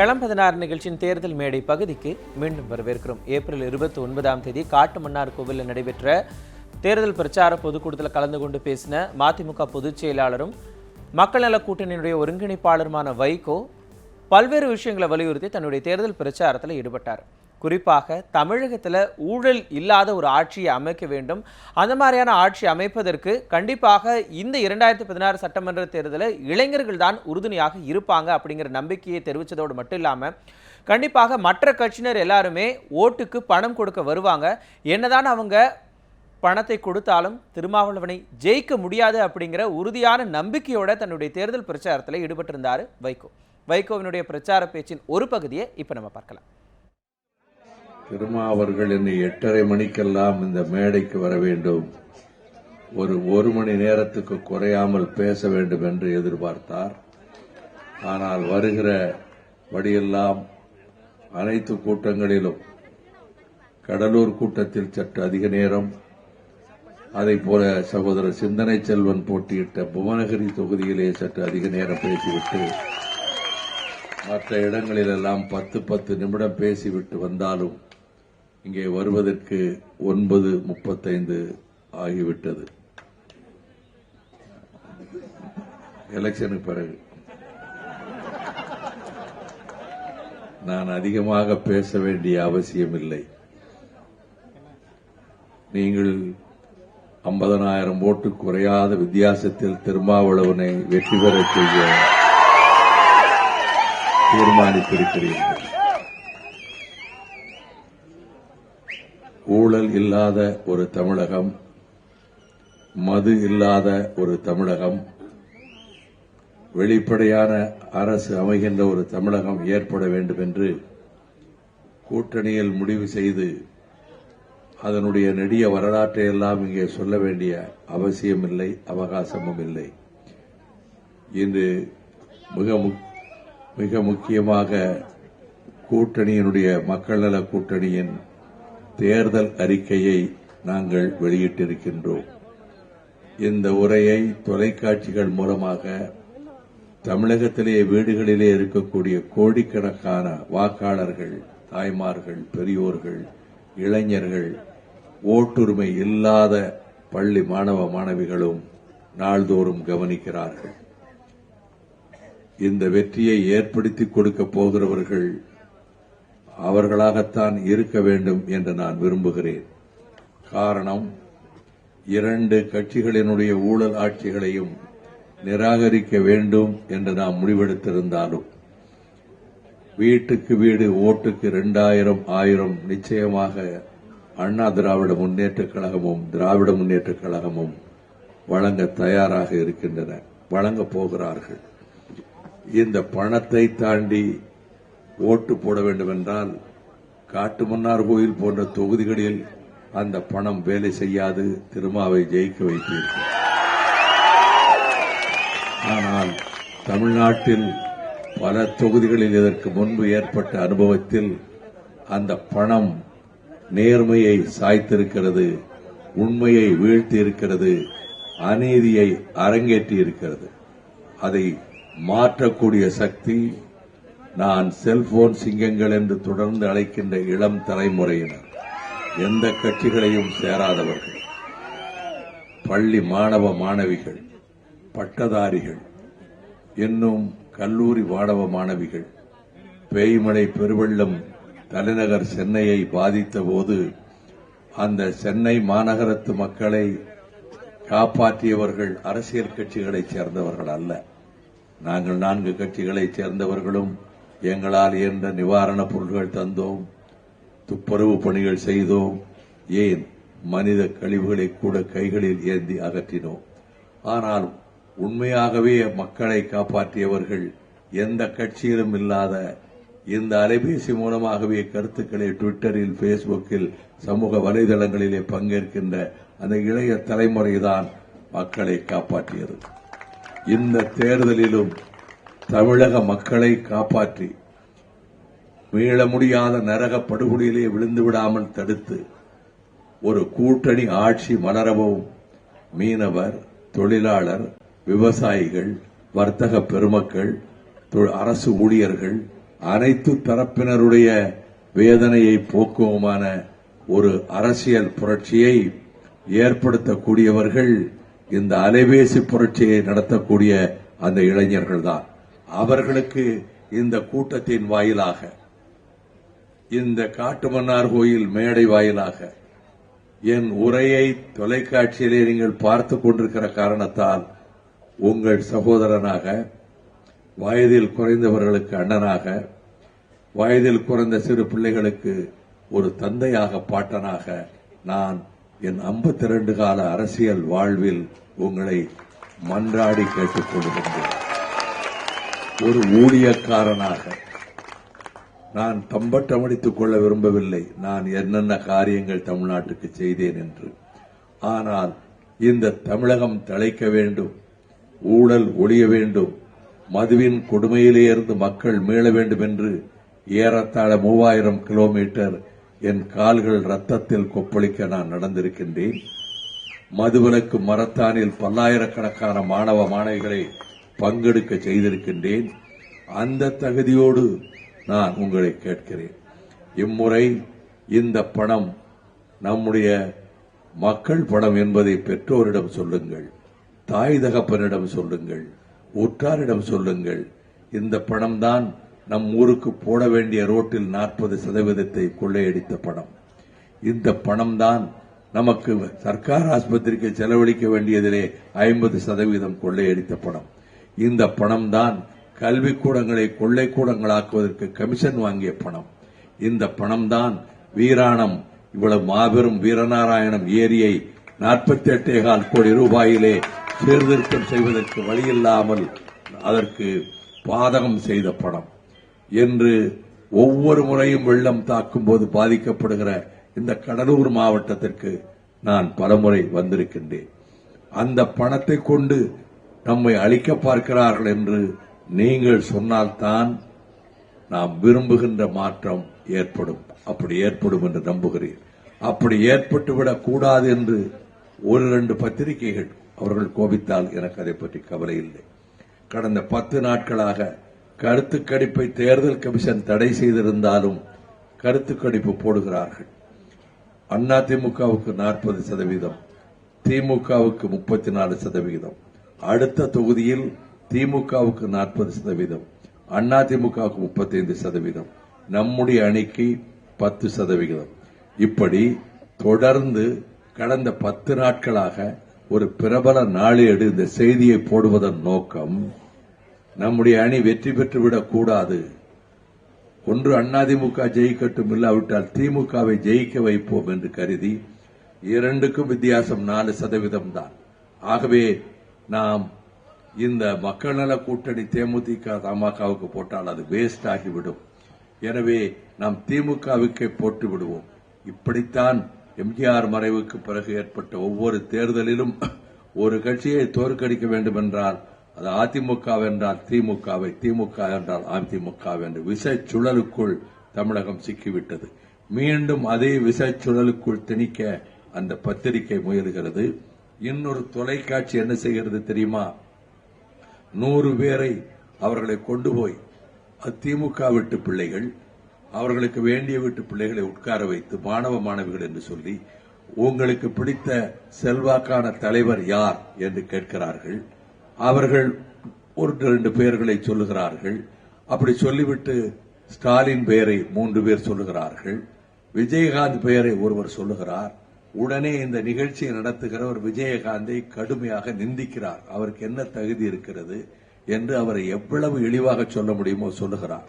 களம் பதினாறு நிகழ்ச்சியின் தேர்தல் மேடை பகுதிக்கு மீண்டும் வரவேற்கிறோம். ஏப்ரல் இருபத்தி ஒன்பதாம் தேதி காட்டுமன்னார் கோவிலில் நடைபெற்ற தேர்தல் பிரச்சார பொதுக்கூட்டத்தில் கலந்து கொண்டு பேசின மதிமுக பொதுச் செயலாளரும் மக்கள் நல கூட்டணியினுடைய ஒருங்கிணைப்பாளருமான வைகோ பல்வேறு விஷயங்களை வலியுறுத்தி தன்னுடைய தேர்தல் பிரச்சாரத்தில் ஈடுபட்டார். குறிப்பாக தமிழகத்தில் ஊழல் இல்லாத ஒரு ஆட்சியை அமைக்க வேண்டும். அந்த மாதிரியான ஆட்சி அமைப்பதற்கு கண்டிப்பாக இந்த இரண்டாயிரத்தி பதினாறு சட்டமன்ற தேர்தலில் இளைஞர்கள் தான் உறுதுணையாக இருப்பாங்க அப்படிங்கிற நம்பிக்கையை தெரிவித்ததோடு மட்டும் இல்லாமல் கண்டிப்பாக மற்ற கட்சியினர் எல்லாருமே ஓட்டுக்கு பணம் கொடுக்க வருவாங்க. என்னதான் அவங்க பணத்தை கொடுத்தாலும் திருமாவளவனை ஜெயிக்க முடியாது அப்படிங்கிற உறுதியான நம்பிக்கையோட தன்னுடைய தேர்தல் பிரச்சாரத்தில் ஈடுபட்டிருந்தார் வைகோ. வைகோவினுடைய பிரச்சார பேச்சின் ஒரு பகுதியை இப்போ நம்ம பார்க்கலாம். திருமா அவர்கள் என்னை எட்டரை மணிக்கெல்லாம் இந்த மேடைக்கு வர வேண்டும். ஒரு ஒரு மணி நேரத்துக்கு குறையாமல் பேச வேண்டும் என்று எதிர்பார்த்தார். ஆனால் வருகிற வழியெல்லாம் அனைத்து கூட்டங்களிலும் கடலூர் கூட்டத்தில் சற்று அதிக நேரம் அதை போல சகோதரர் சிந்தனை செல்வன் போட்டியிட்ட புவனகிரி தொகுதியிலே சற்று அதிக நேரம் பேசிவிட்டு மற்ற இடங்களிலெல்லாம் பத்து பத்து நிமிடம் பேசிவிட்டு வந்தாலும் இங்கே வருவதற்கு ஒன்பது முப்பத்தைந்து ஆகிவிட்டது. எலெக்ஷனுக்கு பிறகு. நான் அதிகமாக பேச வேண்டிய அவசியமில்லை. நீங்கள் ஐம்பதனாயிரம் ஓட்டு குறையாத வித்தியாசத்தில் திருமாவளவனை வெற்றி பெற செய்ய தீர்மானித்திருக்கிறீர்கள். ஊழல் இல்லாத ஒரு தமிழகம் மது இல்லாத ஒரு தமிழகம் வெளிப்படையான அரசு அமைகின்ற ஒரு தமிழகம் ஏற்பட வேண்டும் என்று கூட்டணியில் முடிவு செய்து அதனுடைய நெடிய வரலாற்றை எல்லாம் இங்கே சொல்ல வேண்டிய அவசியமில்லை அவகாசமும் இல்லை. இன்று மிக முக்- மிக முக்கியமாக கூட்டணியினுடைய மக்கள் நல கூட்டணியின் தேர்தல் அறிக்கையை நாங்கள் வெளியிட்டிருக்கின்றோம். இந்த உரையை தொலைக்காட்சிகள் மூலமாக தமிழகத்திலே வீடுகளிலே இருக்கக்கூடிய கோடிக்கணக்கான வாக்காளர்கள் தாய்மார்கள் பெரியோர்கள் இளைஞர்கள் ஓட்டுரிமை இல்லாத பள்ளி மாணவ மாணவிகளும் நாள்தோறும் கவனிக்கிறார்கள். இந்த வெற்றியை ஏற்படுத்திக் கொடுக்க போகிறவர்கள் அவர்களாகத்தான் இருக்க வேண்டும் என்று நான் விரும்புகிறேன். காரணம் இரண்டு கட்சிகளினுடைய ஊழல் ஆட்சிகளையும் நிராகரிக்க வேண்டும் என்று நாம் முடிவெடுத்திருந்தாலும் வீட்டுக்கு வீடு ஓட்டுக்கு இரண்டாயிரம் ஆயிரம் நிச்சயமாக அண்ணா திராவிட முன்னேற்றக் கழகமும் திராவிட முன்னேற்றக் கழகமும் வழங்க தயாராக இருக்கின்றன வழங்கப் போகிறார்கள். இந்த பணத்தை தாண்டி ஓட்டு போட வேண்டும் என்றால் காட்டுமன்னார் கோயில் போன்ற தொகுதிகளில் அந்த பணம் வேலை செய்யாது திருமாவை ஜெயிக்க வைப்பீர்கள் ஆனால் தமிழ்நாட்டில் பல தொகுதிகளில் இதற்கு முன்பு ஏற்பட்ட அனுபவத்தில் அந்த பணம் நேர்மையை சாய்த்திருக்கிறது உண்மையை வீழ்த்தி இருக்கிறது அநீதியை அரங்கேற்றி இருக்கிறது அதை மாற்றக்கூடிய சக்தி நான் செல்போன் சிங்கங்கள் என்று தொடர்ந்து அழைக்கின்ற இளம் தலைமுறையினர் எந்த கட்சிகளையும் சேராதவர்கள் பள்ளி மாணவ மாணவிகள் பட்டதாரிகள் இன்னும் கல்லூரி மாணவ மாணவிகள் பேய்மழை பெருவெள்ளம் தலைநகர் சென்னையை பாதித்த போது அந்த சென்னை மாநகரத்து மக்களை காப்பாற்றியவர்கள் அரசியல் கட்சிகளைச் சேர்ந்தவர்கள் அல்ல. நாங்கள் நான்கு கட்சிகளைச் சேர்ந்தவர்களும் எங்களால் இயன்ற நிவாரணப் பொருட்கள் தந்தோம் துப்புரவு பணிகள் செய்தோம் ஏன் மனித கழிவுகளை கூட கைகளில் ஏந்தி அகற்றினோம். ஆனால் உண்மையாகவே மக்களை காப்பாற்றியவர்கள் எந்த கட்சியிலும் இல்லாத இந்த அலைபேசி மூலமாகவே கருத்துக்களை ட்விட்டரில் பேஸ்புக்கில் சமூக வலைதளங்களிலே பங்கேற்கின்ற அந்த இளைய தலைமுறைதான் மக்களை காப்பாற்றியது. இந்த தேர்தலிலும் தமிழக மக்களை காப்பாற்றி மீள முடியாத நரக படுகொலியிலே விழுந்து விடாமல் தடுத்து ஒரு கூட்டணி ஆட்சி மலரவும் மீனவர் தொழிலாளர் விவசாயிகள் வர்த்தக பெருமக்கள் தொ- அரசு ஊழியர்கள் அனைத்து தரப்பினருடைய வேதனையை போக்குவமான ஒரு அரசியல் புரட்சியை ஏற்படுத்தக்கூடியவர்கள் இந்த அலைபேசி புரட்சியை நடத்தக்கூடிய அந்த இளைஞர்கள் தான் அவர்களுக்கு இந்த கூட்டத்தின் வாயிலாக இந்த காட்டுமன்னார் கோயில் மேடை வாயிலாக என் உரையை தொலைக்காட்சியிலே நீங்கள் பார்த்து கொண்டிருக்கிற காரணத்தால் உங்கள் சகோதரனாக வயதில் குறைந்தவர்களுக்கு அண்ணனாக வயதில் குறைந்த சிறு பிள்ளைகளுக்கு ஒரு தந்தையாக பாட்டனாக நான் என் 52 கால அரசியல் வாழ்வில் உங்களை மன்றாடி கேட்டுக் கொள்கின்றேன் ஒரு ஊழியக்காரனாக நான் தம்பட்டம் அடித்துக் கொள்ள விரும்பவில்லை. நான் என்னென்ன காரியங்கள் தமிழ்நாட்டுக்கு செய்தேன் என்று. ஆனால் இந்த தமிழகம் தழைக்க வேண்டும். ஊழல் ஒழிய வேண்டும். மதுவின் கொடுமையிலே இருந்து மக்கள் மீள வேண்டும் என்று ஏறத்தாழ மூவாயிரம் கிலோமீட்டர் என் கால்கள் ரத்தத்தில் கொப்பளிக்க நான் நடந்திருக்கின்றேன். மதுவிலக்கு மரத்தானில் பல்லாயிரக்கணக்கான மாணவ மாணவிகளை பங்கெடுக்க செய்திருக்கின்றேன். அந்த தகுதியோடு நான் உங்களை கேட்கிறேன். இம்முறை இந்த பணம் நம்முடைய மக்கள் பணம் என்பதை பெற்றோரிடம் சொல்லுங்கள். தாய் தகப்பனிடம் சொல்லுங்கள். உற்றாரிடம் சொல்லுங்கள். இந்த பணம்தான் நம் ஊருக்கு போட வேண்டிய ரோட்டில் நாற்பது சதவீதத்தை கொள்ளையடித்த பணம். இந்த பணம்தான் நமக்கு சர்க்கார் ஆஸ்பத்திரிக்கு செலவழிக்க வேண்டியதிலே ஐம்பது சதவீதம் கொள்ளையடித்த பணம் இந்த பணம்தான் கொள்ளை கூடங்களாக்குவதற்கு கமிஷன் வாங்கிய பணம். இந்த பணம்தான் வீராணம் இவ்வளவு மாபெரும் வீரநாராயணம் ஏரியை நாற்பத்தி எட்டேகால் கோடி ரூபாயிலே சீர்திருத்தம் செய்வதற்கு வழியில்லாமல் அதற்கு பாதகம் செய்த பணம். என்று ஒவ்வொரு முறையும் வெள்ளம் தாக்கும் போது பாதிக்கப்படுகிற இந்த கடலூர் மாவட்டத்திற்கு நான் பலமுறை வந்திருக்கின்றேன். அந்த பணத்தை கொண்டு நம்மை அழிக்க பார்க்கிறார்கள் என்று நீங்கள் சொன்னால்தான் நாம் விரும்புகின்ற மாற்றம் ஏற்படும். அப்படி ஏற்படும் என்று நம்புகிறேன். அப்படி ஏற்பட்டுவிடக் கூடாது என்று ஒரு இரண்டு பத்திரிகைகள் அவர்கள் கோபித்தால் எனக்கு அதை பற்றி கவலை இல்லை. கடந்த பத்து நாட்களாக கருத்து கணிப்பை தேர்தல் கமிஷன் தடை செய்திருந்தாலும் கருத்து கணிப்பு போடுகிறார்கள். அதிமுகவுக்கு நாற்பது சதவீதம் திமுகவுக்கு முப்பத்தி நாலு சதவீதம். அடுத்த தொகுதியில் திமுகவுக்கு நாற்பது சதவீதம் அண்ணா திமுகவுக்கு முப்பத்தைந்து சதவீதம் நம்முடைய அணிக்கு பத்து சதவிகிதம். இப்படி தொடர்ந்து கடந்த பத்து நாட்களாக ஒரு பிரபல நாளேடு இந்த செய்தியை போடுவதன் நோக்கம் நம்முடைய அணி வெற்றி பெற்றுவிடக் கூடாது. ஒன்று அதிமுக ஜெயிக்கட்டும் இல்லாவிட்டால் திமுகவை ஜெயிக்க வைப்போம் என்று கருதி இரண்டுக்கும் வித்தியாசம் நாலு சதவீதம் தான் ஆகவே நாம் இந்த மக்கள் நல கூட்டணி தேமுதிக தமாகவுக்கு போட்டால் அது வேஸ்ட் ஆகிவிடும். எனவே நாம் திமுகவுக்கே போட்டு விடுவோம். இப்படித்தான் எம்ஜிஆர் மறைவுக்கு பிறகு ஏற்பட்ட ஒவ்வொரு தேர்தலிலும் ஒரு கட்சியை தோற்கடிக்க வேண்டும் என்றால் அது அதிமுக என்றால் திமுகவை திமுக என்றால் அதிமுக என்று விசை சுழலுக்குள் தமிழகம் சிக்கிவிட்டது. மீண்டும் அதே விசை சுழலுக்குள் திணிக்க அந்த பத்திரிகை முயலுகிறது. இன்னொரு தொலைக்காட்சி என்ன செய்கிறது தெரியுமா? நூறு பேரை அவர்களை கொண்டு போய் அதிமுக திமுக வீட்டு பிள்ளைகள் அவர்களுக்கு வேண்டிய வீட்டு பிள்ளைகளை உட்கார வைத்து மாணவ மாணவிகள் என்று சொல்லி உங்களுக்கு பிடித்த செல்வாக்கான தலைவர் யார் என்று கேட்கிறார்கள். அவர்கள் ஒரு ரெண்டு பெயர்களை சொல்லுகிறார்கள். அப்படி சொல்லிவிட்டு ஸ்டாலின் பெயரை மூன்று பேர் சொல்லுகிறார்கள். விஜயகாந்த் பெயரை ஒருவர் சொல்லுகிறார். உடனே இந்த நிகழ்ச்சியை நடத்துகிறவர் விஜயகாந்தை கடுமையாக நிந்திக்கிறார். அவருக்கு என்ன தகுதி இருக்கிறது என்று அவரை எவ்வளவு இழிவாக சொல்ல முடியுமோ சொல்லுகிறார்.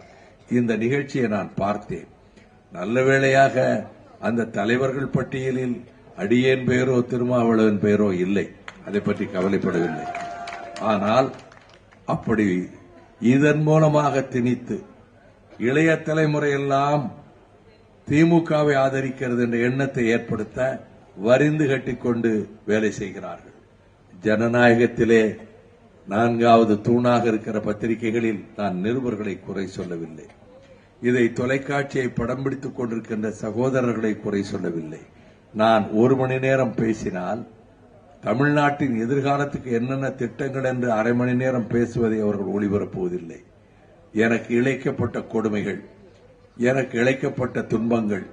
இந்த நிகழ்ச்சியை நான் பார்த்தேன். நல்ல வேளையாக அந்த தலைவர்கள் பட்டியலில் அடியேன் பெயரோ திருமாவளவன் பெயரோ இல்லை. அதை பற்றி கவலைப்படவில்லை. ஆனால் அப்படி இதன் மூலமாக திணித்து இளைய தலைமுறையெல்லாம் திமுகவை ஆதரிக்கிறது என்ற எண்ணத்தை ஏற்படுத்த வரிந்து கட்டிக்கொண்டு வேலை செய்கிறார்கள். ஜனநாயகத்திலே நான்காவது தூணாக இருக்கிற பத்திரிகைகளில் நான் நிருபர்களை குறை சொல்லவில்லை. இதை தொலைக்காட்சியை படம் பிடித்துக் கொண்டிருக்கின்ற சகோதரர்களை குறை சொல்லவில்லை. நான் ஒரு மணி நேரம் பேசினால் தமிழ்நாட்டின் எதிர்காலத்துக்கு என்னென்ன திட்டங்கள் என்று அரை மணி நேரம் பேசுவதை அவர்கள் ஒளிபரப்புவதில்லை. எனக்கு இழைக்கப்பட்ட கொடுமைகள் எனக்கு இழைக்கப்பட்ட துன்பங்கள்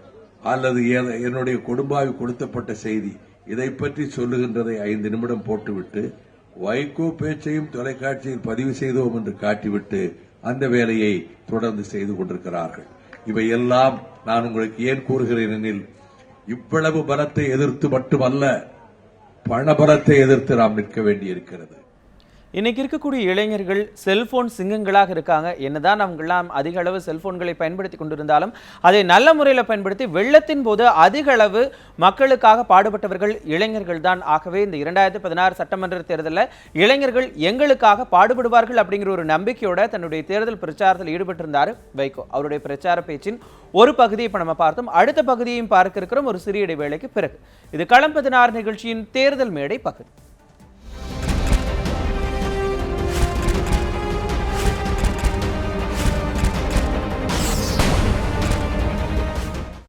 அல்லது என்னுடைய குடும்பாவி கொடுத்தப்பட்ட செய்தி இதை பற்றி சொல்லுகின்றதை ஐந்து நிமிடம் போட்டுவிட்டு வைகோ பேச்சையும் தொலைக்காட்சியில் பதிவு செய்தோம் என்று காட்டிவிட்டு அந்த வேலையை தொடர்ந்து செய்து கொண்டிருக்கிறார்கள். இவையெல்லாம் நான் உங்களுக்கு ஏன் கூறுகிறேன் எனில் இவ்வளவு பலத்தை எதிர்த்து மட்டுமல்ல பணபலத்தை எதிர்த்து நாம் நிற்க வேண்டியிருக்கிறது. இன்றைக்கி இருக்கக்கூடிய இளைஞர்கள் செல்ஃபோன் சிங்கங்களாக இருக்காங்க. என்னதான் அவங்களாம் அதிக அளவு செல்ஃபோன்களை பயன்படுத்தி கொண்டிருந்தாலும் அதை நல்ல முறையில் பயன்படுத்தி வெள்ளத்தின் போது அதிக அளவு மக்களுக்காக பாடுபட்டவர்கள் இளைஞர்கள் தான். ஆகவே இந்த இரண்டாயிரத்தி பதினாறு சட்டமன்ற தேர்தலில் இளைஞர்கள் எங்களுக்காக பாடுபடுவார்கள் அப்படிங்கிற ஒரு நம்பிக்கையோட தன்னுடைய தேர்தல் பிரச்சாரத்தில் ஈடுபட்டிருந்தார் வைகோ. அவருடைய பிரச்சார பேச்சின் ஒரு பகுதியை இப்போ நம்ம பார்த்தோம். அடுத்த பகுதியையும் பார்க்க இருக்கிறோம். ஒரு சிறிய இடைவேளைக்கு பிறகு. இது களம் பதினாறு நிகழ்ச்சியின் தேர்தல் மேடை பகுதி.